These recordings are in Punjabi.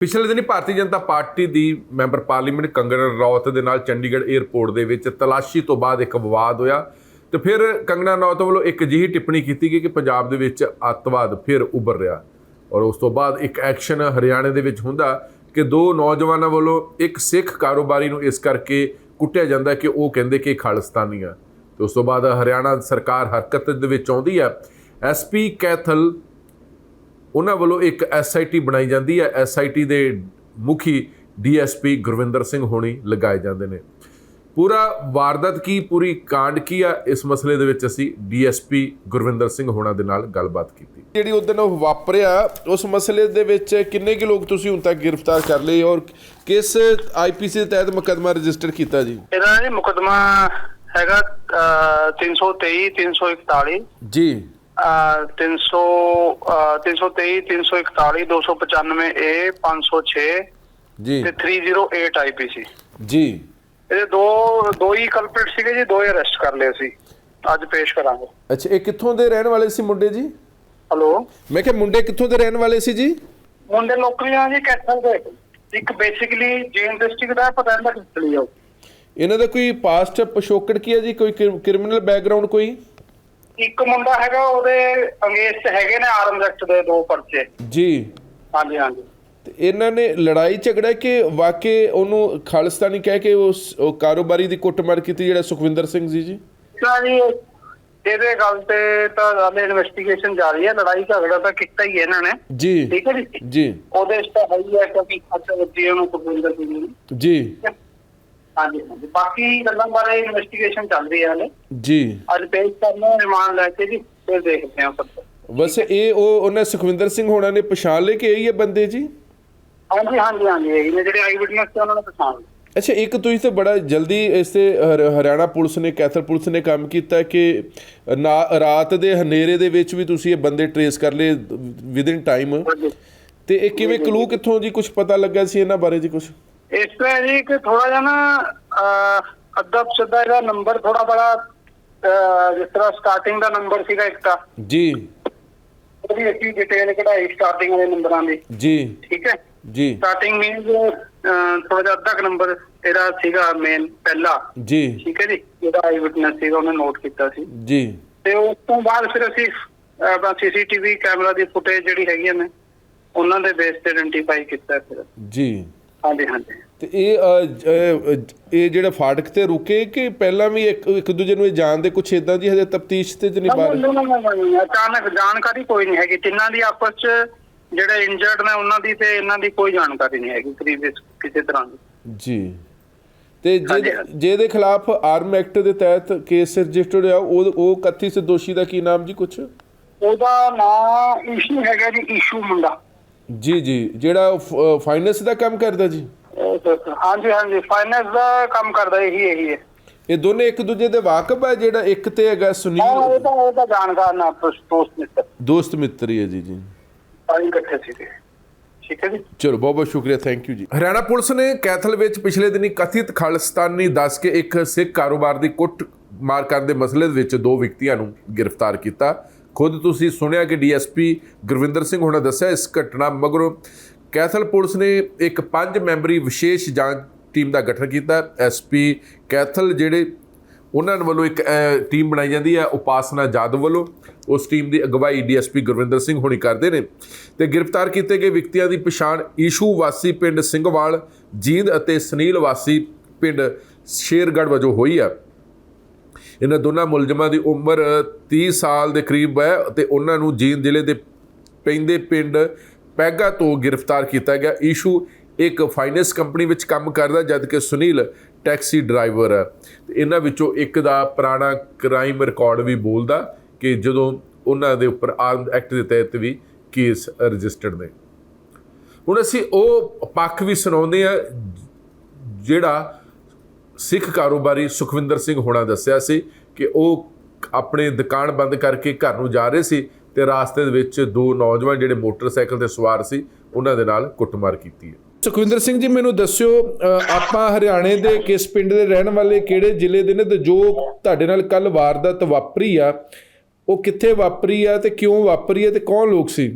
ਪਿਛਲੇ ਦਿਨੀ ਭਾਰਤੀ ਜਨਤਾ ਪਾਰਟੀ ਦੀ ਮੈਂਬਰ ਪਾਰਲੀਮੈਂਟ ਕੰਗਣਾ ਰਣੌਤ ਦੇ ਨਾਲ ਚੰਡੀਗੜ੍ਹ 에ਅਰਪੋਰਟ ਦੇ ਵਿੱਚ ਤਲਾਸ਼ੀ ਤੋਂ ਬਾਅਦ ਇੱਕ ਵਿਵਾਦ ਹੋਇਆ ਤੇ ਫਿਰ ਕੰਗਣਾ ਰਣੌਤ ਵੱਲੋਂ ਇੱਕ ਅਜਿਹੀ ਟਿੱਪਣੀ ਕੀਤੀ ਗਈ ਕਿ ਪੰਜਾਬ ਦੇ ਵਿੱਚ ਅੱਤਵਾਦ ਫਿਰ ਉੱਭਰ ਰਿਹਾ ਔਰ ਉਸ ਤੋਂ ਬਾਅਦ ਇੱਕ ਐਕਸ਼ਨ ਹਰਿਆਣੇ ਦੇ ਵਿੱਚ ਹੁੰਦਾ ਕਿ ਦੋ ਨੌਜਵਾਨਾਂ ਵੱਲੋਂ ਇੱਕ ਸਿੱਖ ਕਾਰੋਬਾਰੀ ਨੂੰ ਇਸ ਕਰਕੇ ਕੁੱਟਿਆ ਜਾਂਦਾ ਕਿ ਉਹ ਕਹਿੰਦੇ ਕਿ ਖਾਲਿਸਤਾਨੀ ਆ। ਤੇ ਉਸ ਤੋਂ ਬਾਅਦ ਹਰਿਆਣਾ ਸਰਕਾਰ ਹਰਕਤ ਦੇ ਵਿੱਚ ਆਉਂਦੀ ਹੈ ਐਸਪੀ ਕੈਥਲ ਉਹਨਾਂ ਵੱਲੋਂ ਇੱਕ ਐਸਆਈਟੀ ਬਣਾਈ ਜਾਂਦੀ ਹੈ। ਐਸਆਈਟੀ ਦੇ ਮੁਖੀ ਡੀਐਸਪੀ ਗੁਰਵਿੰਦਰ ਸਿੰਘ ਹੋਣੀ ਲਗਾਏ ਜਾਂਦੇ ਨੇ। ਪੂਰਾ ਵਾਰਦਾਤ ਕੀ ਪੂਰੀ ਕਾਂਡ ਕੀ ਆ? ਇਸ ਮਸਲੇ ਦੇ ਵਿੱਚ ਅਸੀਂ ਡੀਐਸਪੀ ਗੁਰਵਿੰਦਰ ਸਿੰਘ ਹੋਣਾ ਦੇ ਨਾਲ ਗੱਲਬਾਤ ਕੀਤੀ। ਜਿਹੜੀ ਉਸ ਦਿਨ ਵਾਪਰਿਆ ਉਸ ਮਸਲੇ ਦੇ ਵਿੱਚ ਕਿੰਨੇ ਕਿ ਲੋਕ ਤੁਸੀਂ ਹੁਣ ਤੱਕ ਗ੍ਰਿਫਤਾਰ ਕਰ ਲਏ ਔਰ ਕਿਸ ਆਈਪੀਸੀ ਦੇ ਤਹਿਤ ਮੁਕੱਦਮਾ ਰਜਿਸਟਰ ਕੀਤਾ ਜੀ? ਇਹਦਾ ਜੀ ਮੁਕਦਮਾ ਹੈਗਾ ਅਹ, 323 341 ਜੀ। 300 ਅਹ, 323 341 295 ਏ 506 ਜੀ। ਤੇ 308 ਆਈਪੀਸੀ ਜੀ। ਇਹਦੇ ਦੋ ਦੋ ਹੀ ਕਲਪ੍ਰਿਟ ਸੀਗੇ ਜੀ ਦੋ ਹੀ ਅਰੈਸਟ ਕਰ ਲਏ ਸੀ ਅੱਜ ਪੇਸ਼ ਕਰਾਂਗੇ। ਅੱਛਾ ਇਹ ਕਿੱਥੋਂ ਦੇ ਰਹਿਣ ਵਾਲੇ ਸੀ ਮੁੰਡੇ ਜੀ? ਹਲੋ? ਮੈਂ ਕਿਹਾ ਮੁੰਡੇ ਕਿੱਥੋਂ ਦੇ ਰਹਿਣ ਵਾਲੇ ਸੀ ਜੀ? ਮੁੰਡੇ ਲੋਕਲੀਆਂ ਜੀ ਕੈਥਲ ਦੇ। ਇੱਕ ਬੇਸਿਕਲੀ ਜੇਨ ਡਿਸਟ੍ਰਿਕਟ ਦਾ ਪਤਾ ਨਹੀਂ ਕਿੱਥੇ ਆ ਇਹਨਾਂ ਦਾ ਕੋਈ ਪਾਸਟ ਪਿਛੋਕੜ ਕੀ ਹੈ ਜੀ? ਕੋਈ ਕ੍ਰਿਮੀਨਲ ਬੈਕਗ੍ਰਾਉਂਡ ਕੋਈ? ਇੱਕ ਮੁੰਡਾ ਹੈਗਾ ਉਹਦੇ ਅੰਗੇਸਟ ਹੈਗੇ ਨੇ ਆਰਮ ਐਕਟ ਦੇ ਦੋ ਪਰਚੇ। ਜੀ। ਹਾਂਜੀ ਹਾਂਜੀ। ਤੇ ਇਹਨਾਂ ਨੇ ਲੜਾਈ ਝਗੜਾ ਕਿ ਵਾਕਈ ਉਹਨੂੰ ਖਾਲਿਸਤਾਨੀ ਕਹਿ ਕੇ ਉਸ ਉਹ ਕਾਰੋਬਾਰੀ ਦੀ ਕੁੱਟਮਾਰ ਕੀਤੀ ਜਿਹੜਾ ਸੁਖਵਿੰਦਰ ਸਿੰਘ ਜੀ ਜੀ? ਤਾਂ ਜੀ ਇਹਦੇ ਗੱਲ ਤੇ ਤਾਂ ਹਾਲੇ ਇਨਵੈਸਟੀਗੇਸ਼ਨ ਜਾਰੀ ਹੈ ਲੜਾਈ ਝਗੜਾ ਤਾਂ ਕੀਤਾ ਹੀ ਹੈ ਇਹਨਾਂ ਨੇ। ਜੀ। ਠੀਕ ਹੈ ਜੀ? ਜੀ। ਉਹਦੇ ਇਸ ਤਾਂ ਹੈ ਹੀ ਹੈ ਕਿਉਂਕਿ ਖਰਚਾ ਵੱਜੀ ਉਹਨੂੰ ਕੁਲਵਿੰਦਰ ਸਿੰਘ ਜੀ। ਹੈ? ਹਾਂਜੀ ਹਾਂਜੀ। ਬਾਕੀ ਗੱਲਾਂ ਬਾਰੇ ਇਨਵੈਸਟੀਗੇਸ਼ਨ ਚੱਲ ਰਹੀ ਹੈ ਹਾਲੇ। ਜੀ। ਅੱਜ ਪੇਸ਼ ਕਰਨਾ ਰਿਮਾਂਡ ਲੈ ਕੇ ਜੀ ਫਿਰ ਦੇਖਦੇ ਹਾਂ ਸਭ ਬਸ ਇਹ ਉਹ ਉਹਨੇ ਸੁਖਵਿੰਦਰ ਸਿੰਘ ਹੋਣਾ ਨੇ ਪਛਾਣ ਲਏ ਕਿ ਇਹ ਹੀ ਹੈ ਬੰਦੇ ਜੀ? ਹਾਂਜੀ ਹਾਂਜੀ ਹਾਂਜੀ ਇਹ ਜਿਹੜੇ ਆਈ ਵਿਟਨੈਸ ਤੇ ਉਹਨਾਂ ਨੇ ਪਛਾਣ ਲਿਆ। ਅੱਛਾ ਇੱਕ ਤੁਸੀਂ ਤੇ ਬੜਾ ਜਲਦੀ ਇਸ ਤੇ ਹਰ- ਹਰਿਆਣਾ ਪੁਲਿਸ ਨੇ ਕੈਥਲ ਪੁਲਿਸ ਨੇ ਕੰਮ ਕੀਤਾ ਕਿ ਰਾਤ ਦੇ ਹਨੇਰੇ ਦੇ ਵਿੱਚ ਵੀ ਤੁਸੀਂ ਇਹ ਬੰਦੇ ਟਰੇਸ ਕਰ ਲਏ ਵਿਦਿਨ ਟਾਈਮ। ਤੇ ਇਹ ਕਿਵੇਂ ਕਲੂ ਕਿੱਥੋਂ ਜੀ? ਕੁਝ ਪਤਾ ਲੱਗਾ ਸੀ ਇਹਨਾਂ ਬਾਰੇ ਜੀ ਕੁਝ ਇਸ ਤਰ੍ਹਾਂ ਜੀ ਕਿ ਥੋੜਾ ਜਿਹਾ ਨਾ ਅੱਧਾ ਸਿੱਧਾ ਇਹਦਾ ਨੰਬਰ ਥੋੜਾ ਬੜਾ ਜਿਸ ਤਰ੍ਹਾਂ ਸਟਾਰਟਿੰਗ ਦਾ ਨੰਬਰ ਸੀਗਾ ਇੱਕ ਤਾਂ। ਜੀ। ਉਹਦੀ ਅੱਛੀ ਡਿਟੇਲ ਕਢਾਈ ਸਟਾਰਟਿੰਗ ਵਾਲੇ ਨੰਬਰਾਂ ਦੀ। ਜੀ। ਠੀਕ ਹੈ? ਜੀ। ਸਟਾਰਟਿੰਗ ਮੀਨਸ ਥੋੜਾ ਜਿਹਾ ਅੱਧਾ ਨੰਬਰ ਇਹਦਾ ਸੀਗਾ ਮੇਨ ਪਹਿਲਾ। ਜੀ। ਠੀਕ ਹੈ ਜੀ? ਜਿਹੜਾ ਆਈ ਵਿਟਨੈਸ ਸੀਗਾ ਉਹਨੇ ਨੋਟ ਕੀਤਾ ਸੀ। ਜੀ। ਤੇ ਉਸ ਤੋਂ ਬਾਅਦ ਫਿਰ ਅਸੀਂ ਆਪਣਾ ਸੀਸੀਟੀਵੀ ਕੈਮਰਾ ਦੀ ਫੁਟੇਜ ਜਿਹੜੀ ਹੈਗੀਆਂ ਨੇ ਉਹਨਾਂ ਦੇ ਬੇਸ ਤੇ ਆਇਡੈਂਟੀਫਾਈ ਕੀਤਾ ਫਿਰ। ਜੀ। ਹਾਂਜੀ ਹਾਂਜੀ। ਤੇ ਇਹ ਅ, ਇਹ ਜਿਹੜਾ ਫਾਟਕ ਤੇ ਰੁਕੇ ਕਿ ਪਹਿਲਾਂ ਵੀ ਇੱਕ ਇੱਕ ਦੂਜੇ ਨੂੰ ਇਹ ਜਾਣਦੇ ਕੁਛ ਇਦਾਂ ਦੀ ਹਜੇ ਤਫਤੀਸ਼ ਤੇ ਨਹੀਂ ਪਾ ਰਹੇ ਨਹੀਂ, ਅਚਾਨਕ ਜਾਣਕਾਰੀ ਕੋਈ ਨਹੀਂ ਹੈਗੀ। ਤਿੰਨਾਂ ਦੀ ਆਪਸ ਚ ਜਿਹੜੇ ਇੰਜਰਡ ਨੇ ਉਹਨਾਂ ਦੀ ਤੇ ਇਹਨਾਂ ਦੀ ਕੋਈ ਜਾਣਕਾਰੀ ਨਹੀਂ ਹੈਗੀ ਪ੍ਰੀਵੀਅਸ ਕਿਸੇ ਤਰ੍ਹਾਂ ਦੀ। ਜੀ। ਤੇ ਹਾਂਜੀ, ਜਿਹਦੇ ਹਾਂਜੀ। ਜਿਹਦੇ ਖਿਲਾਫ ਆਰਮ ਐਕਟ ਦੇ ਤਹਿਤ ਕੇਸ ਰਜਿਸਟਰਡ ਹੋਇਆ ਉਹ ਉਹ ਕਥਿਤ ਦੋਸ਼ੀ ਦਾ ਕੀ ਨਾਮ ਜੀ ਕੁਛ? ਉਹਦਾ ਨਾਮ ਇਸ਼ੂ ਹੈਗਾ ਜੀ ਇਸ਼ੂ ਮੁੰਡਾ। ਜੀ ਜੀ। ਜਿਹੜਾ ਫਾਈਨੈਂਸ ਦਾ ਕੰਮ ਕਰਦਾ ਜੀ? ਹਾਂਜੀ ਹਾਂਜੀ। ਫਾਈਨੈਂਸ ਦਾ ਕੰਮ ਕਰਦਾ ਇਹੀ ਇਹੀ ਹੈ। ਇਹ ਦੋਨੇ ਇੱਕ ਦੂਜੇ ਦੇ ਵਾਕਬ ਹੈ ਜਿਹੜਾ ਇੱਕ ਤੇ ਹੈਗਾ ਹਾਂ ਸੁਨੀਲ ਇਹ ਤਾਂ ਇਹ ਤਾਂ ਜਾਣਕਾਰ ਨਾ ਦੋਸਤ ਮਿੱਤਰ। ਦੋਸਤ ਮਿੱਤਰ ਹੀ ਹੈ ਜੀ ਜੀ। ਸਾਰੇ ਇਕੱਠੇ ਸੀਗੇ। ਠੀਕ ਹੈ ਜੀ? ਚਲੋ ਬਹੁਤ ਬਹੁਤ ਸ਼ੁਕਰੀਆ। ਥੈਂਕ ਯੂ ਜੀ। ਹਰਿਆਣਾ ਪੁਲਿਸ ਨੇ ਕੈਥਲ ਵਿੱਚ ਪਿਛਲੇ ਦਿਨੀ ਕਥਿਤ ਖਾਲਿਸਤਾਨੀ ਦੱਸ ਕੇ ਇੱਕ ਸਿੱਖ ਕਾਰੋਬਾਰ ਦੀ ਕੁੱਟ ਮਾਰ ਕਰਨ ਦੇ ਮਸਲੇ ਵਿੱਚ ਦੋ ਵਿਅਕਤੀਆਂ ਨੂੰ ਗ੍ਰਿਫਤਾਰ ਕੀਤਾ। ਖੁਦ ਤੁਸੀਂ ਸੁਣਿਆ ਕਿ ਡੀਐਸਪੀ ਗੁਰਵਿੰਦਰ ਸਿੰਘ ਹੋਣਾ ਦੱਸਿਆ ਇਸ ਘਟਨਾ ਮਗਰੋਂ ਕੈਥਲ ਪੁਲਿਸ ਨੇ ਇੱਕ ਪੰਜ ਮੈਂਬਰੀ ਵਿਸ਼ੇਸ਼ ਜਾਂਚ ਟੀਮ ਦਾ ਗਠਨ ਕੀਤਾ। ਐਸਪੀ ਕੈਥਲ ਜਿਹੜੇ ਉਹਨਾਂ ਵੱਲੋਂ ਇੱਕ ਟੀਮ ਬਣਾਈ ਜਾਂਦੀ ਹੈ, ਉਪਾਸਨਾ ਜਾਦਵ ਵੱਲੋਂ। ਉਸ ਟੀਮ ਦੀ ਅਗਵਾਈ ਡੀਐਸਪੀ ਗੁਰਵਿੰਦਰ ਸਿੰਘ ਹੋਣੀ ਕਰਦੇ ਨੇ। ਤੇ ਗ੍ਰਿਫਤਾਰ ਕੀਤੇ ਗਏ ਵਿਅਕਤੀਆਂ ਦੀ ਪਛਾਣ ਈਸ਼ੂ ਵਾਸੀ ਪਿੰਡ ਸਿੰਘਵਾਲ, ਜੀਂਦ ਅਤੇ ਸੁਨੀਲ ਵਾਸੀ ਪਿੰਡ ਸ਼ੇਰਗੜ੍ਹ ਵਜੋਂ ਹੋਈ ਹੈ ਇਹਨਾਂ ਦੋਨਾਂ ਮੁਲਜ਼ਮਾਂ ਦੀ ਉਮਰ 30 ਸਾਲ ਦੇ ਕਰੀਬ ਹੈ ਤੇ ਉਹਨਾਂ ਨੂੰ ਜੀਨ ਜ਼ਿਲ੍ਹੇ ਦੇ ਪੈਂਦੇ ਪਿੰਡ ਪੈਗਾ ਤੋਂ ਗ੍ਰਿਫਤਾਰ ਕੀਤਾ ਗਿਆ। ਈਸ਼ੂ ਇੱਕ ਫਾਈਨੈਂਸ ਕੰਪਨੀ ਵਿੱਚ ਕੰਮ ਕਰਦਾ ਜਦਕਿ ਸੁਨੀਲ ਟੈਕਸੀ ਡਰਾਈਵਰ ਹੈ। ਤੇ ਇਹਨਾਂ ਵਿੱਚੋਂ ਇੱਕ ਦਾ ਪੁਰਾਣਾ ਕ੍ਰਾਈਮ ਰਿਕਾਰਡ ਵੀ ਬੋਲਦਾ ਕਿ ਜਦੋਂ ਉਹਨਾਂ ਦੇ ਉੱਪਰ ਆਰਮਡ ਐਕਟ ਦੇ ਤਹਿਤ ਵੀ ਕੇਸ ਰਜਿਸਟਰਡ ਨੇ। ਹੁਣ ਅਸੀਂ ਉਹ ਪੱਖ ਵੀ ਸੁਣਾਉਂਦੇ ਆ ਜਿਹੜਾ ਸਿੱਖ ਕਾਰੋਬਾਰੀ ਸੁਖਵਿੰਦਰ ਸਿੰਘ ਹੋਣਾ ਦੱਸਿਆ ਸੀ ਕਿ ਉਹ ਆਪਣੇ ਦੁਕਾਨ ਬੰਦ ਕਰਕੇ ਘਰ ਨੂੰ ਜਾ ਰਹੇ ਸੀ ਤੇ ਰਾਸਤੇ ਦੇ ਵਿੱਚ ਦੋ ਨੌਜਵਾਨ ਜਿਹੜੇ ਮੋਟਰਸਾਈਕਲ ਤੇ ਸਵਾਰ ਸੀ ਉਹਨਾਂ ਦੇ ਨਾਲ ਕੁੱਟਮਾਰ ਕੀਤੀ ਹੈ। ਸੁਖਵਿੰਦਰ ਸਿੰਘ ਜੀ ਮੈਨੂੰ ਦੱਸਿਓ ਆਪਾਂ ਹਰਿਆਣੇ ਦੇ ਕਿਸ ਪਿੰਡ ਦੇ ਰਹਿਣ ਵਾਲੇ ਕਿਹੜੇ ਜ਼ਿਲ੍ਹੇ ਦੇ ਨੇ ਤੇ ਜੋ ਤੁਹਾਡੇ ਨਾਲ ਕੱਲ ਵਾਰਦਾਤ ਵਾਪਰੀ ਆ ਉਹ ਕਿੱਥੇ ਵਾਪਰੀ ਆ ਤੇ ਕਿਉਂ ਵਾਪਰੀ ਆ ਤੇ ਕੌਣ ਲੋਕ ਸੀ?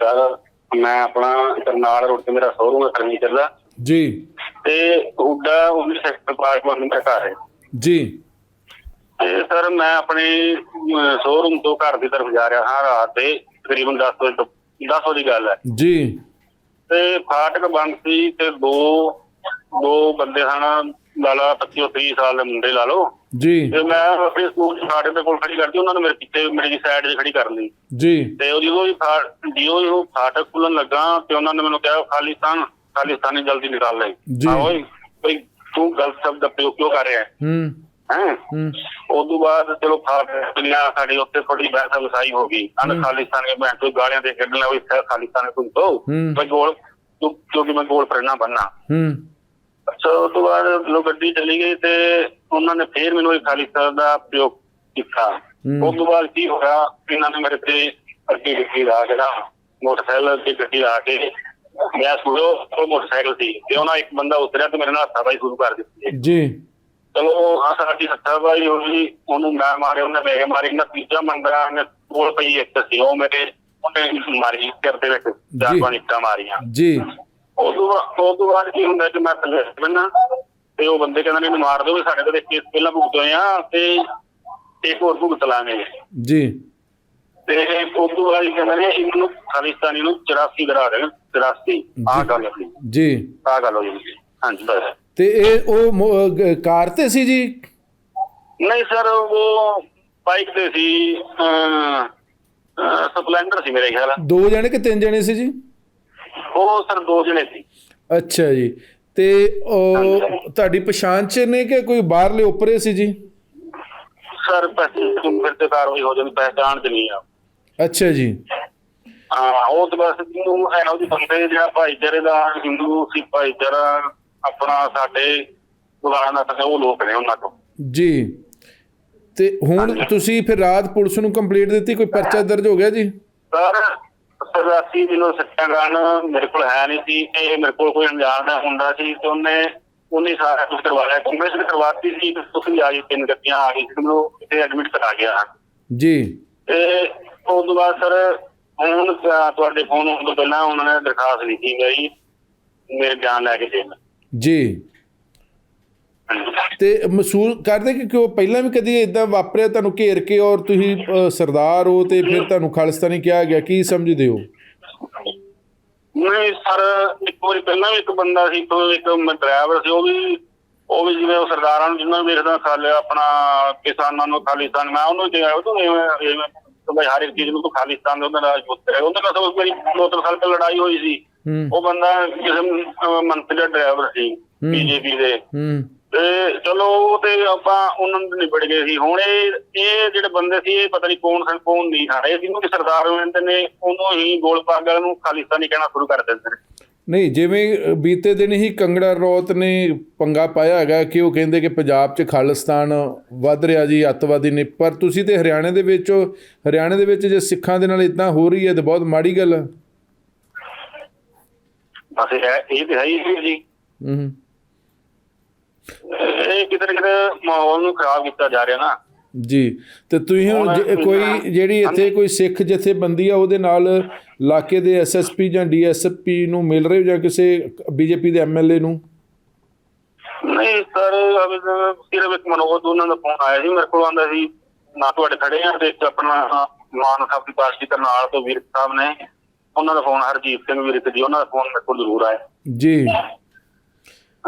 ਸਰ ਮੈਂ ਆਪਣਾ ਕਰਨਾਲ ਰੋਡ ਤੇ ਮੇਰਾ ਸ਼ੋਰੂਮ ਹੈ ਫਰਨੀਚਰ ਦਾ। ਜੀ। ਤੇ ਹੁੱਡਾ ਉਹਨੇ ਸੈਕਟਰ ਪਾਰਕ ਵੱਲ ਮੇਰਾ ਘਰ ਹੈ। ਜੀ। ਤੇ ਸਰ ਮੈਂ ਆਪਣੇ ਸ਼ੋਰੂਮ ਤੋਂ ਘਰ ਦੀ ਤਰਫ ਜਾ ਰਿਹਾ ਹਾਂ ਰਾਤ ਦੇ ਤਕਰੀਬਨ 10 ਵਜੇ ਤੋਂ 10 ਵਜੇ ਦੀ ਗੱਲ ਹੈ। ਜੀ। ਤੇ ਫਾਟਕ ਬੰਦ ਸੀ ਤੇ ਦੋ ਦੋ ਬੰਦੇ ਹਨ ਲਾਲਾ 25 30 ਸਾਲ ਦੇ ਮੁੰਡੇ ਲਾ ਲਓ। ਜੀ। ਤੇ ਮੈਂ ਆਪਣੇ ਸਕੂਲ ਦੇ ਫਾਟਕ ਦੇ ਕੋਲ ਖੜੀ ਕਰਦੀ ਉਹਨਾਂ ਨੇ ਮੇਰੇ ਪਿੱਛੇ ਮੇਰੀ ਸਾਈਡ 'ਤੇ ਖੜੀ ਕਰ ਲਈ। ਜੀ। ਤੇ ਉਹ ਜਦੋਂ ਹੀ ਉਹ ਫਾਟਕ ਖੁੱਲਣ ਲੱਗਾ ਤੇ ਉਹਨਾਂ ਨੇ ਮੈਨੂੰ ਕਿਹਾ ਖਾਲਿਸਤਾਨ ਖਾਲਿਸਤਾਨੀ ਜਲਦੀ ਨਿਕਾਲ ਲੈ। ਓਏ ਬਈ ਤੂੰ ਗਲਤ ਸ਼ਬਦ ਦਾ ਪ੍ਰਯੋਗ ਕਰ ਰਿਹਾ ਹੈ? ਹੂੰ। ਉਸ ਤੋਂ ਬਾਅਦ ਚਲੋ ਦੁਨੀਆ ਸਾਡੇ ਉੱਤੇ ਥੋੜੀ ਬਹਿਸ ਵਸਾਈ ਹੋ ਗਈ। ਅਨ। ਖਾਲਿਸਤਾਨ ਕੇ ਮੈਂ ਤੋਂ ਗਾਲੀਆਂ ਦੇ ਕੱਢਣ ਲੱਗੀ ਸਰ ਖਾਲਿਸਤਾਨ ਤੋਂ ਤੋਂ? ਹੂੰ। ਮੈਂ ਗੋਲ ਕਿਉਂ- ਕਿਉਂਕਿ ਮੈਂ ਗੋਲ ਫੜਨਾ ਬੰਨਾ ਹੂੰ। ਸੋ ਉਸ ਤੋਂ ਬਾਅਦ ਜਦੋਂ ਗੱਡੀ ਚਲੀ ਗਈ ਤੇ ਉਹਨਾਂ ਨੇ ਫੇਰ ਮੈਨੂੰ ਇਹ ਖਾਲਿਸਤਾਨ ਦਾ ਪ੍ਰਯੋਗ ਕੀਤਾ। ਉਸ ਤੋਂ ਬਾਅਦ ਕੀ ਹੋਇਆ? ਇਹਨਾਂ ਨੇ ਮੇਰੇ ਤੇ ਅੱਗੇ ਗੱਡੀ ਲਾ ਜਿਹੜਾ ਮੋਟਰਸਾਈਕਲ ਦੀ ਗੱਡੀ ਲਾ ਕੇ ਮੈਂ ਸੁਣੋ ਉਹ ਮੋਟਰਸਾਈਕਲ ਸੀ ਤੇ ਉਹਨਾਂ ਇੱਕ ਬੰਦਾ ਉਤਰਿਆ ਤੇ ਮੇਰੇ ਨਾਲ ਹੱਥਾਪਾਈ ਸ਼ੁਰੂ ਕਰ ਦਿੱਤੀ ਜੀ। ਚਲੋ ਆ ਸਾਡੀ ਹੱਥਾਪਾਈ ਹੋਈ ਉਹਨੂੰ ਮੈਂ ਮਾਰੇ ਉਹਨੇ ਮੇਰੇ ਮਾਰੀ ਨਾ ਤੀਜਾ ਬੰਦਾ ਨੇ ਕੋਲ ਪਈ ਇੱਕ ਸੀ ਉਹ ਮੇਰੇ ਉਹਨੇ ਮਾਰੀ ਸਿਰ ਦੇ ਵਿੱਚ ਚਾਰ। ਪੰਜ ਇੱਟਾਂ ਮਾਰੀਆਂ। ਜੀ। ਉਹ ਤੋਂ ਉਹ ਤੋਂ ਬਾਅਦ ਕੀ ਹੁੰਦਾ ਕਿ ਮੈਂ ਥੱਲੇ ਬੰਨਾ ਤੇ ਉਹ ਬੰਦੇ ਕਹਿੰਦੇ ਨੇ ਇਹਨੂੰ ਮਾਰ ਦਿਓ ਸਾਡੇ ਤੇ ਕੇਸ ਪਹਿਲਾਂ ਭੁਗਤ ਹੋਏ ਆ ਤੇ ਇੱਕ ਹੋਰ ਭੁਗਤ ਲਾਂਗੇ। ਜੀ। ਤੇ ਉਸ ਤੋਂ ਬਾਅਦ ਕਹਿੰਦੇ ਨੇ ਇਹਨੂੰ ਖਾਲਿਸਤਾਨੀ ਨੂੰ 84 ਕਰਾ ਦੇਣ 84 ਆਹ ਗੱਲ ਜੀ। ਆਹ ਗੱਲ ਹੋਈ ਸੀ। ਹਾਂਜੀ। ਤੇ ਇਹ ਉਹ ਕਾਰ ਤੇ ਸੀ ਜੀ? ਨਹੀਂ ਸਰ ਉਹ ਬਾਈਕ ਤੇ ਸੀ ਸਪਲੈਂਡਰ ਸੀ ਮੇਰੇ ਖਿਆਲ ਦੋ ਜਣੇ ਕਿ ਤਿੰਨ ਜਣੇ ਸੀ ਜੀ? ਉਹ ਸਰ ਦੋ ਜਣੇ ਸੀ। ਅੱਛਾ ਜੀ। ਤੇ ਉਹ ਤੁਹਾਡੀ ਪਛਾਣ ਚ ਨੇ ਕਿ ਕੋਈ ਬਾਹਰਲੇ ਉੱਪਰੇ ਸੀ ਜੀ? ਸਰ ਪੈਸੇ ਫਿਰ ਤੇ ਕਾਰਵਾਈ ਹੋ ਜਾਂਦੀ ਪਹਿਚਾਣ ਚ ਨਹੀਂ ਆ। ਅੱਛਾ ਜੀ। ਹਾਂ ਉਹ ਤਾਂ ਬਸ ਜਿਹਨੂੰ ਇਹੋ ਜਿਹੇ ਬੰਦੇ ਜਿਹੜਾ ਭਾਈਚਾਰੇ ਦਾ ਹਿੰਦੂ ਸਿੱਖ ਭਾਈਚਾਰਾ ਆਪਣਾ ਸਾਡੇ ਗੁਲਾਣਾ ਤਾਂ ਉਹ ਲੋਕ ਨੇ ਉਹਨਾਂ ਤੋਂ। ਜੀ। ਤੇ ਹੁਣ ਤੁਸੀਂ ਫਿਰ ਰਾਤ ਪੁਲਿਸ ਨੂੰ ਕੰਪਲੀਟ ਦਿੱਤੀ ਕੋਈ ਪਰਚਾ ਦਰਜ ਹੋ ਗਿਆ ਜੀ? ਸਰ ਸਰਦਾਸੀ ਜਿਹਨੂੰ ਸੱਚਾ ਗਾਣ ਮੇਰੇ ਕੋਲ ਹੈ ਨਹੀਂ ਸੀ ਤੇ ਮੇਰੇ ਕੋਲ ਕੋਈ ਅਣਜਾਣ ਦਾ ਮੁੰਡਾ ਸੀ ਤੇ ਉਹਨੇ ਉਹਨੇ ਸਾਰਾ ਕੁਝ ਕਰਵਾਇਆ ਕਾਂਗਰਸ ਨੇ ਕਰਵਾਤੀ ਸੀ ਤੇ ਤੁਸੀਂ ਆ ਗਈ ਤਿੰਨ ਗੱਡੀਆਂ ਆ ਗਈ ਸੀ ਮੈਨੂੰ ਇੱਥੇ ਐਡਮਿਟ ਕਰਾ ਗਿਆ। ਜੀ। ਤੇ ਉਸ ਤੋਂ ਬਾਅਦ ਸਰ ਹੁਣ ਤੁਹਾਡੇ ਫੋਨ ਆਉਣ ਤੋਂ ਪਹਿਲਾਂ ਉਹਨਾਂ ਨੇ ਦਰਖਾਸਤ ਲਿਖੀ ਮੇਰੀ ਮੇਰੇ ਬਿਆਨ ਲੈ ਕੇ ਜੇਲ੍ਹ ਜੀ। ਤੇ ਮਹਿਸੂਸ ਕਰਦੇ ਕਿ ਕਿਉਂ? ਪਹਿਲਾਂ ਵੀ ਕਦੀ ਇਦਾਂ ਵਾਪਰਿਆ ਤੁਹਾਨੂੰ ਘੇਰ ਕੇ ਔਰ ਤੁਸੀਂ ਸਰਦਾਰ ਹੋ ਤੇ ਫਿਰ ਤੁਹਾਨੂੰ ਖਾਲਿਸਤਾਨੀ ਕਿਹਾ ਗਿਆ ਕੀ ਸਮਝਦੇ ਹੋ? ਨਹੀਂ ਸਰ ਇੱਕ ਵਾਰੀ ਪਹਿਲਾਂ ਵੀ ਇੱਕ ਬੰਦਾ ਸੀ ਤੋਂ ਇੱਕ ਡਰਾਈਵਰ ਸੀ ਉਹ ਵੀ ਉਹ ਵੀ ਜਿਵੇਂ ਉਹ ਸਰਦਾਰਾਂ ਨੂੰ ਜਿੰਨਾ ਵੇਖਦਾ ਖਾਲੇ ਆਪਣਾ ਕਿਸਾਨਾਂ ਨੂੰ ਖਾਲਿਸਤਾਨ ਮੈਂ ਉਹਨੂੰ ਕਿਹਾ ਉਹ ਤੋਂ ਬਈ ਹਰ ਇੱਕ ਚੀਜ਼ ਨੂੰ ਤੂੰ ਖਾਲਿਸਤਾਨ ਦੇ ਉਹਦੇ ਨਾਲ ਜੁੱਤ ਹੈ ਉਹਦੇ ਨਾਲ ਤਾਂ ਮੇਰੀ ਤਿੰਨ ਸਾਲ ਲੜਾਈ ਹੋਈ ਸੀ। ਉਹ ਬੰਦਾ ਕਿਸੇ ਮੰਤਰੀ ਦਾ ਡਰਾਈਵਰ ਸੀ। ਬੀਜੇਪੀ ਦੇ। ਤੇ ਚਲੋ ਉਹ ਤੇ ਆਪਾਂ ਉਹਨਾਂ ਨੂੰ ਨਿਬੜ ਗਏ ਸੀ। ਹੁਣ ਇਹ ਇਹ ਜਿਹੜੇ ਬੰਦੇ ਸੀ ਇਹ ਪਤਾ ਨਹੀਂ ਕੌਣ ਸਨ ਕੌਣ ਨਹੀਂ ਆ ਰਹੇ ਜਿਹਨੂੰ ਕਿ ਸਰਦਾਰ ਕਹਿੰਦੇ ਨੇ ਉਹਨੂੰ ਹੀ ਗੋਲ ਪਾਗਲ ਨੂੰ ਖਾਲਿਸਤਾਨੀ ਕਹਿਣਾ ਸ਼ੁਰੂ ਕਰ ਦਿੰਦੇ ਨੇ ਨਹੀਂ ਜਿਵੇਂ ਬੀਤੇ ਦਿਨ ਹੀ ਕੰਗੜਾ ਰੌਤ ਨੇ ਪੰਗਾ ਪਾਇਆ ਹੈਗਾ ਕਿ ਉਹ ਕਹਿੰਦੇ ਕਿ ਪੰਜਾਬ 'ਚ ਖਾਲਿਸਤਾਨ ਵੱਧ ਰਿਹਾ ਜੀ ਅੱਤਵਾਦੀ ਨੇ। ਪਰ ਤੁਸੀਂ ਤੇ ਹਰਿਆਣੇ ਦੇ ਵਿੱਚ। ਹਰਿਆਣੇ ਦੇ ਵਿੱਚ ਜੇ ਸਿੱਖਾਂ ਦੇ ਨਾਲ ਇਦਾਂ ਹੋ ਰਹੀ ਹੈ ਤਾਂ ਬਹੁਤ ਮਾੜੀ ਗੱਲ ਹੈ। ਬਸ ਇਹ ਇਹ ਤੇ ਹੈ ਜੀ। ਹੂੰ। ਇਹ ਕਿਤੇ ਨਾ ਕਿਤੇ ਮਾਹੌਲ ਨੂੰ ਖਰਾਬ ਕੀਤਾ ਜਾ ਰਿਹਾ ਨਾ। ਜੀ। ਤੇ ਤੁਸੀਂ ਹੁਣ ਜੇ- ਕੋਈ ਜਿਹੜੀ ਇੱਥੇ ਕੋਈ ਸਿੱਖ ਜਥੇਬੰਦੀ ਆ ਉਹਦੇ ਨਾਲ ਇਲਾਕੇ ਦੇ ਐਸਐਸਪੀ ਜਾਂ ਡੀਐਸਪੀ ਨੂੰ ਮਿਲ ਰਹੇ ਹੋ ਜਾਂ ਕਿਸੇ ਬੀਜੇਪੀ ਦੇ ਐਮਐਲਏ ਨੂੰ? ਨਹੀਂ ਸਰ ਤਾਂ ਸਿਰਫ ਇੱਕ ਮਨੋਜ ਉਹਨਾਂ ਦਾ ਫੋਨ ਆਇਆ ਸੀ ਮੇਰੇ ਕੋਲ ਆਂਦਾ ਸੀ। ਨਾ ਤੁਹਾਡੇ ਖੜੇ ਆ ਤੇ ਇੱਕ ਆਪਣਾ ਮਾਨ ਸਾਹਿਬ ਦੀ ਪਾਰਟੀ ਦੇ ਨਾਲ ਤੋਂ ਵੀਰ ਸਾਹਿਬ ਨੇ ਉਹਨਾਂ ਦਾ ਫੋਨ ਹਰਜੀਤ ਸਿੰਘ ਵੀਰ ਜੀ ਉਹਨਾਂ ਦਾ ਫੋਨ ਮੇਰੇ ਕੋਲ ਜ਼ਰੂਰ ਆਇਆ। ਜੀ।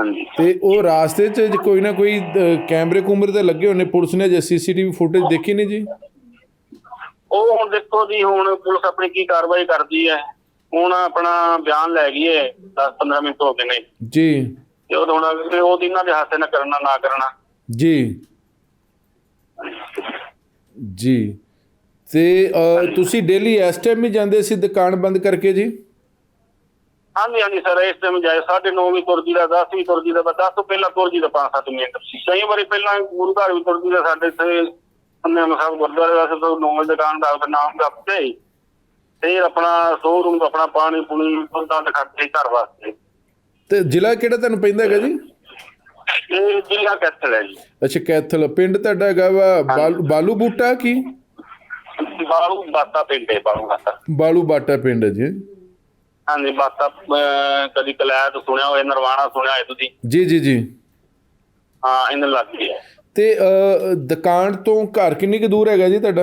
ਹਾਂਜੀ। ਤੇ ਉਹ ਰਾਸਤੇ 'ਚ ਕੋਈ ਨਾ ਕੋਈ ਕੈਮਰੇ ਕੁਮਰੇ ਤੇ ਲੱਗੇ ਹੋਣੇ ਪੁਲਿਸ ਨੇ ਜੇ ਸੀਸੀਟੀਵੀ ਫੁਟੇਜ ਦੇਖੀ ਨਹੀਂ ਜੀ? ਉਹ ਹੁਣ ਦੇਖੋ ਜੀ ਹੁਣ ਪੁਲਿਸ ਆਪਣੀ ਕੀ ਕਾਰਵਾਈ ਕਰਦੀ ਹੈ। ਹੁਣ ਆਪਣਾ ਬਿਆਨ ਲੈ ਗਈ ਹੈ 10-15 ਮਿੰਟ ਹੋ ਗਏ ਨੇ। ਜੀ। ਤੇ ਉਹ ਹੁਣ ਉਹ ਦਿਨਾਂ ਦੇ ਹੱਥੇ ਨਾ ਕਰਨਾ ਨਾ ਕਰਨਾ। ਜੀ। ਜੀ। ਤੇ ਤੁਸੀਂ ਡੇਲੀ ਇਸ ਟਾਈਮ ਹੀ ਜਾਂਦੇ ਸੀ ਦੁਕਾਨ ਬੰਦ ਕਰਕੇ ਜੀ? ਹਾਂਜੀ ਹਾਂਜੀ ਸਰ ਇਸ ਟਾਈਮ ਜਾਏ 9:30 ਵੀ ਤੁਰ ਜੀ ਦਾ 10 ਵੀ ਤੁਰ ਜੀ ਦਾ 10 ਤੋਂ ਪਹਿਲਾਂ ਤੁਰ ਜੀ ਦਾ 5-7 ਮਿੰਟ ਕਈ ਵਾਰੀ ਪਹਿਲਾਂ ਗੁਰੂ ਘਰ ਵੀ ਤੁਰ ਜੀ ਦਾ ਸਾਡੇ ਇੱਥੇ ਅੰਨੇ ਸਾਹਿਬ ਗੁਰਦੁਆਰੇ ਵਾਸਤੇ ਤੋਂ ਨੌ ਵਜੇ ਦੁਕਾਨ ਦਾ ਨਾਮ ਜਪਤੇ ਫਿਰ ਆਪਣਾ ਸ਼ੋਰੂਮ ਆਪਣਾ ਪਾਣੀ ਪੁਣੀ ਬੰਦਾਂ ਦੇ ਖਰਚੇ ਘਰ ਵਾਸਤੇ। ਤੇ ਜ਼ਿਲ੍ਹਾ ਕਿਹੜਾ ਤੁਹਾਨੂੰ ਪੈਂਦਾ ਹੈਗਾ ਜੀ? ਇਹ ਜ਼ਿਲ੍ਹਾ ਕੈਥਲ ਹੈ ਜੀ। ਅੱਛਾ ਕੈਥਲ। ਪਿੰਡ ਤੁਹਾਡਾ ਹੈਗਾ ਵਾ ਬਾਲੂ- ਬੂਟਾ ਕੀ? ਬਾਲੂ ਬਾਤਾ ਪਿੰਡੇ ਬਾਲੂ ਬਾਤਾ ਬਾਲੂ ਬਾਟਾ ਪਿੰਡ ਹੈ ਜੀ। ਹਾਂਜੀ ਬਾਤਾ ਅਹ, ਕਦੀ ਕਲੈਤ ਸੁਣਿਆ ਹੋਏ ਨਰਵਾਣਾ ਸੁਣਿਆ ਹੋਏ ਤੁਸੀਂ? ਜੀ ਜੀ ਜੀ। ਹਾਂ ਇਹਨਾਂ ਲੱਗੀ ਹੈ ਤੇ ਅ, ਦੁਕਾਨ ਤੋਂ ਘਰ ਕਿੰਨੀ ਕੁ ਦੂਰ ਹੈਗਾ ਜੀ ਤੁਹਾਡਾ?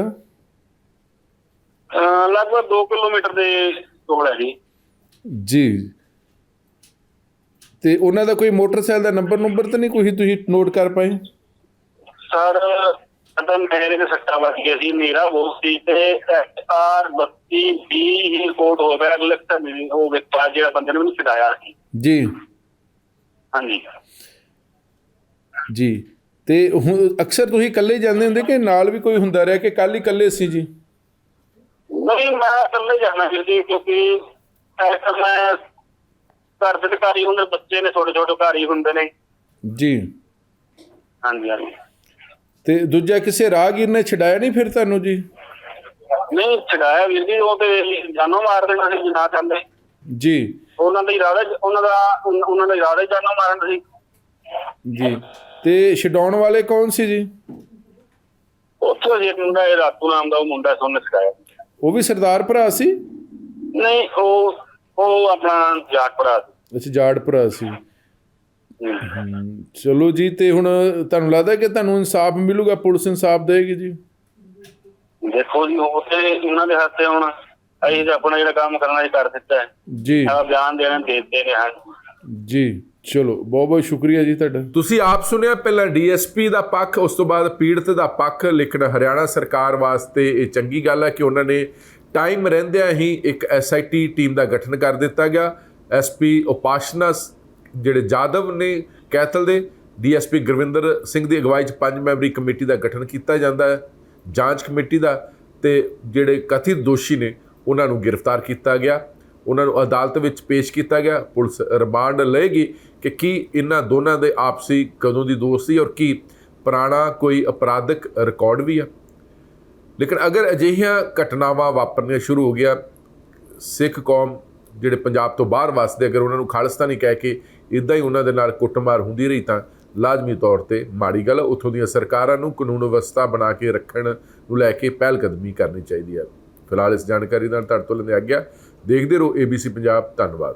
ਅਹ, ਲਗਭਗ 2 ਕਿਲੋਮੀਟਰ ਦੇ ਕੋਲ ਹੈ ਜੀ। ਜੀ। ਤੇ ਉਹਨਾਂ ਦਾ ਕੋਈ ਮੋਟਰਸਾਈਕਲ ਦਾ ਨੰਬਰ ਨੰਬਰ ਤਾਂ ਨਹੀਂ ਕੋਈ ਤੁਸੀਂ ਨੋਟ ਕਰ ਪਾਏ? ਸਰ ਅਦਨ ਮੇਰੇ ਦੇ ਸੱਟਾ ਵੱਜ ਗਿਆ ਸੀ ਮੇਰਾ ਉਹ ਸੀ ਤੇ ਆਰ 32 ਵੀ ਹੀ ਕੋਡ ਹੋ ਗਿਆ ਲਿਖਤ ਨਹੀਂ ਉਹ ਵਿਕਤਾ ਜਿਹੜਾ ਬੰਦੇ ਨੇ ਮੈਨੂੰ ਛਡਾਇਆ ਸੀ। ਜੀ। ਹਾਂਜੀ। ਜੀ। ਤੇ ਹੁਣ ਅਕਸਰ ਤੁਸੀਂ ਇਕੱਲੇ ਜਾਂਦੇ ਹੁੰਦੇ ਕਿ ਨਾਲ ਵੀ ਕੋਈ ਹੁੰਦਾ ਰਿਹਾ ਕਿ ਕੱਲ ਹੀ ਇਕੱਲੇ ਸੀ ਜੀ? ਨਹੀਂ ਮੈਂ ਇਕੱਲੇ ਜਾਣਾ ਜੀ ਕਿਉਂਕਿ ਐਸਾ ਮੈਂ ਘਰ ਦੇ ਘਰ ਹੀ ਹੁੰਦੇ ਬੱਚੇ ਨੇ ਛੋਟੇ ਛੋਟੇ ਘਰ ਹੀ ਹੁੰਦੇ ਨੇ। ਜੀ। ਹਾਂਜੀ ਹਾਂਜੀ। ਤੇ ਦੂਜਾ ਕਿਸੇ ਰਾਹਗੀਰ ਨੇ ਛਡਾਇਆ ਨਹੀਂ ਫਿਰ ਤੁਹਾਨੂੰ ਜੀ? ਨਹੀਂ ਛਡਾਇਆ ਵੀਰ ਜੀ ਉਹ ਤੇ ਜਾਨੋਂ ਮਾਰ ਦੇਣਾ ਸੀ ਜੇ ਨਾ ਚਾਹੁੰਦੇ। ਜੀ। ਉਹਨਾਂ ਦਾ ਇਰਾਦਾ ਉਹਨਾਂ ਦਾ ਉਹਨਾਂ ਦਾ ਇਰਾਦਾ ਹੀ ਜਾਨੋਂ ਮਾਰਨ ਸੀ। ਜੀ। ਤੇ ਛਡਾਉਣ ਵਾਲੇ ਕੌਣ ਸੀ ਜੀ? ਉੱਥੋਂ ਜੀ ਮੁੰਡਾ ਇਹ ਰਾਤੂ ਨਾਮ ਦਾ ਉਹ ਮੁੰਡਾ ਸੀ, ਉਹਨੇ ਸਿਖਾਇਆ ਉਹ ਵੀ ਸਰਦਾਰ ਭਰਾ ਸੀ? ਨਹੀਂ ਉਹ ਉਹ ਆਪਣਾ ਜਾਟ ਭਰਾ ਸੀ। ਅੱਛਾ ਜਾੜ ਭਰਾ ਸੀ। ਚਲੋ ਜੀ ਤੇ ਹੁਣ ਤੁਹਾਨੂੰ ਲੱਗਦਾ ਕਿ ਤੁਹਾਨੂੰ ਇਨਸਾਫ ਮਿਲੂਗਾ? ਪੁਲਿਸ ਇਨਸਾਫ ਦੇਗੀ ਜੀ? ਦੇਖੋ ਜੀ ਉਹ ਤੇ ਉਹਨਾਂ ਦੇ ਹੱਥੇ ਹੁਣ ਅਸੀਂ ਤਾਂ ਆਪਣਾ ਜਿਹੜਾ ਕੰਮ ਕਰਨਾ ਸੀ ਕਰ ਦਿੱਤਾ ਹੈ। ਜੀ। ਆ ਬਿਆਨ ਦੇਣ ਦੇ ਦਿੱਤੇ ਨੇ ਹਾਂ ਜੀ। ਚਲੋ ਬਹੁਤ ਬਹੁਤ ਸ਼ੁਕਰੀਆ ਜੀ ਤੁਹਾਡਾ। ਤੁਸੀਂ ਆਪ ਸੁਣਿਆ ਪਹਿਲਾਂ ਡੀਐਸਪੀ ਦਾ ਪੱਖ ਉਸ ਤੋਂ ਬਾਅਦ ਪੀੜਤ ਦਾ ਪੱਖ ਲੇਕਿਨ ਹਰਿਆਣਾ ਸਰਕਾਰ ਵਾਸਤੇ ਇਹ ਚੰਗੀ ਗੱਲ ਹੈ ਕਿ ਉਹਨਾਂ ਨੇ ਟਾਈਮ ਰਹਿੰਦਿਆਂ ਹੀ ਇੱਕ ਐਸਆਈਟੀ ਟੀਮ ਦਾ ਗਠਨ ਕਰ ਦਿੱਤਾ ਗਿਆ। ਐਸਪੀ ਉਪਾਸ਼ਨਾ ਜਿਹੜੇ ਜਾਦਵ ਨੇ ਕੈਥਲ ਦੇ, ਡੀਐਸਪੀ ਗੁਰਵਿੰਦਰ ਸਿੰਘ ਦੀ ਅਗਵਾਈ 'ਚ ਪੰਜ ਮੈਂਬਰੀ ਕਮੇਟੀ ਦਾ ਗਠਨ ਕੀਤਾ ਜਾਂਦਾ ਹੈ, ਜਾਂਚ ਕਮੇਟੀ ਦਾ ਤੇ ਜਿਹੜੇ ਕਥਿਤ ਦੋਸ਼ੀ ਨੇ, ਉਹਨਾਂ ਨੂੰ ਗ੍ਰਿਫਤਾਰ ਕੀਤਾ ਗਿਆ। ਉਹਨਾਂ ਨੂੰ ਅਦਾਲਤ ਵਿੱਚ ਪੇਸ਼ ਕੀਤਾ ਗਿਆ। ਪੁਲਿਸ ਰਿਮਾਂਡ ਲਏਗੀ ਕਿ ਕੀ ਇਹਨਾਂ ਦੋਨਾਂ ਦੇ ਆਪਸੀ ਕਦੋਂ ਦੀ ਦੋਸਤੀ ਔਰ ਕੀ ਪੁਰਾਣਾ ਕੋਈ ਅਪਰਾਧਿਕ ਰਿਕਾਰਡ ਵੀ ਆ। ਲੇਕਿਨ ਅਗਰ ਅਜਿਹੀਆਂ ਘਟਨਾਵਾਂ ਵਾਪਰਨੀਆਂ ਸ਼ੁਰੂ ਹੋ ਗਿਆ ਸਿੱਖ ਕੌਮ ਜਿਹੜੇ ਪੰਜਾਬ ਤੋਂ ਬਾਹਰ ਵਸਦੇ ਅਗਰ ਉਹਨਾਂ ਨੂੰ ਖਾਲਿਸਤਾਨੀ ਕਹਿ ਕੇ ਇਦਾਂ ਹੀ ਉਹਨਾਂ ਦੇ ਨਾਲ ਕੁੱਟਮਾਰ ਹੁੰਦੀ ਰਹੀ ਤਾਂ ਲਾਜ਼ਮੀ ਤੌਰ ਤੇ ਮਾੜੀ ਗੱਲ ਹੈ। ਉੱਥੋਂ ਦੀਆਂ ਸਰਕਾਰਾਂ ਨੂੰ ਕਾਨੂੰਨ ਵਿਵਸਥਾ ਬਣਾ ਕੇ ਰੱਖਣ ਨੂੰ ਲੈ ਕੇ ਪਹਿਲ ਕਦਮੀ ਕਰਨੀ ਚਾਹੀਦੀ ਹੈ ਫਿਲਹਾਲ ਇਸ ਜਾਣਕਾਰੀ ਨਾਲ ਤੁਹਾਡੇ ਤੋਂ ਲੈਂਦੇ ਆਗਿਆ ਦੇਖਦੇ ਰਹੋ ABC ਪੰਜਾਬ, ਧੰਨਵਾਦ